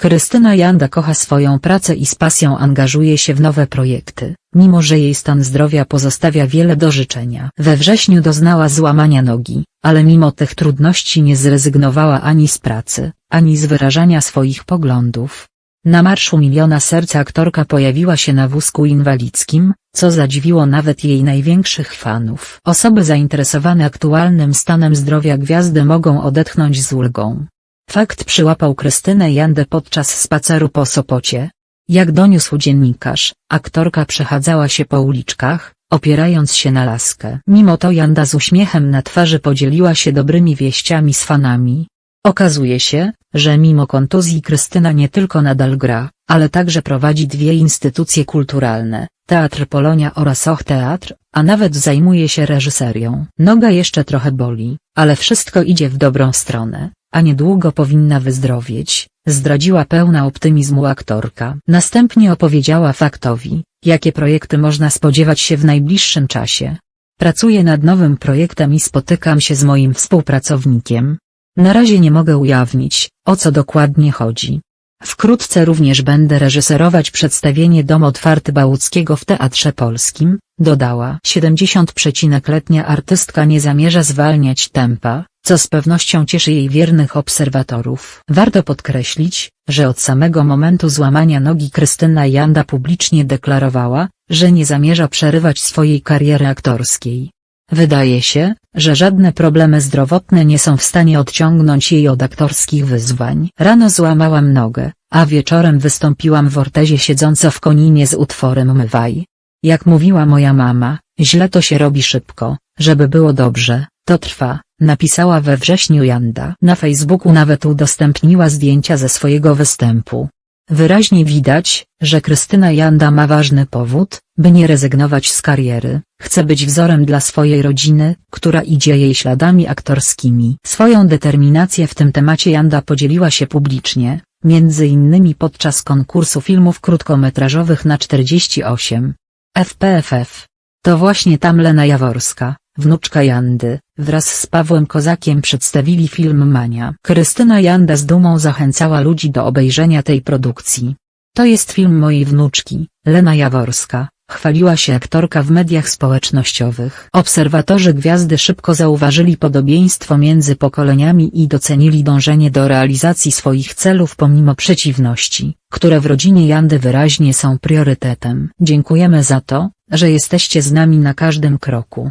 Krystyna Janda kocha swoją pracę i z pasją angażuje się w nowe projekty, mimo że jej stan zdrowia pozostawia wiele do życzenia. We wrześniu doznała złamania nogi, ale mimo tych trudności nie zrezygnowała ani z pracy, ani z wyrażania swoich poglądów. Na Marszu Miliona Serca aktorka pojawiła się na wózku inwalidzkim, co zadziwiło nawet jej największych fanów. Osoby zainteresowane aktualnym stanem zdrowia gwiazdy mogą odetchnąć z ulgą. Fakt przyłapał Krystynę Jandę podczas spaceru po Sopocie. Jak doniósł dziennikarz, aktorka przechadzała się po uliczkach, opierając się na laskę. Mimo to Janda z uśmiechem na twarzy podzieliła się dobrymi wieściami z fanami. Okazuje się, że mimo kontuzji Krystyna nie tylko nadal gra, ale także prowadzi dwie instytucje kulturalne, Teatr Polonia oraz Och Teatr, a nawet zajmuje się reżyserią. Noga jeszcze trochę boli, ale wszystko idzie w dobrą stronę, a niedługo powinna wyzdrowieć, zdradziła pełna optymizmu aktorka. Następnie opowiedziała faktowi, jakie projekty można spodziewać się w najbliższym czasie. Pracuję nad nowym projektem i spotykam się z moim współpracownikiem. Na razie nie mogę ujawnić, o co dokładnie chodzi. Wkrótce również będę reżyserować przedstawienie Dom Otwarty Bałuckiego w Teatrze Polskim, dodała. 70-letnia artystka nie zamierza zwalniać tempa, co z pewnością cieszy jej wiernych obserwatorów. Warto podkreślić, że od samego momentu złamania nogi Krystyna Janda publicznie deklarowała, że nie zamierza przerywać swojej kariery aktorskiej. Wydaje się, że żadne problemy zdrowotne nie są w stanie odciągnąć jej od aktorskich wyzwań. Rano złamałam nogę, a wieczorem wystąpiłam w ortezie siedząco w koninie z utworem Mywaj. Jak mówiła moja mama, źle to się robi szybko, żeby było dobrze, to trwa, napisała we wrześniu Janda. Na Facebooku nawet udostępniła zdjęcia ze swojego występu. Wyraźnie widać, że Krystyna Janda ma ważny powód, by nie rezygnować z kariery, chce być wzorem dla swojej rodziny, która idzie jej śladami aktorskimi. Swoją determinację w tym temacie Janda podzieliła się publicznie, między innymi podczas konkursu filmów krótkometrażowych na 48. FPFF. To właśnie tam Lena Jaworska, wnuczka Jandy, wraz z Pawłem Kozakiem przedstawili film Mania. Krystyna Janda z dumą zachęcała ludzi do obejrzenia tej produkcji. To jest film mojej wnuczki, Lena Jaworska, chwaliła się aktorka w mediach społecznościowych. Obserwatorzy gwiazdy szybko zauważyli podobieństwo między pokoleniami i docenili dążenie do realizacji swoich celów pomimo przeciwności, które w rodzinie Jandy wyraźnie są priorytetem. Dziękujemy za to, że jesteście z nami na każdym kroku.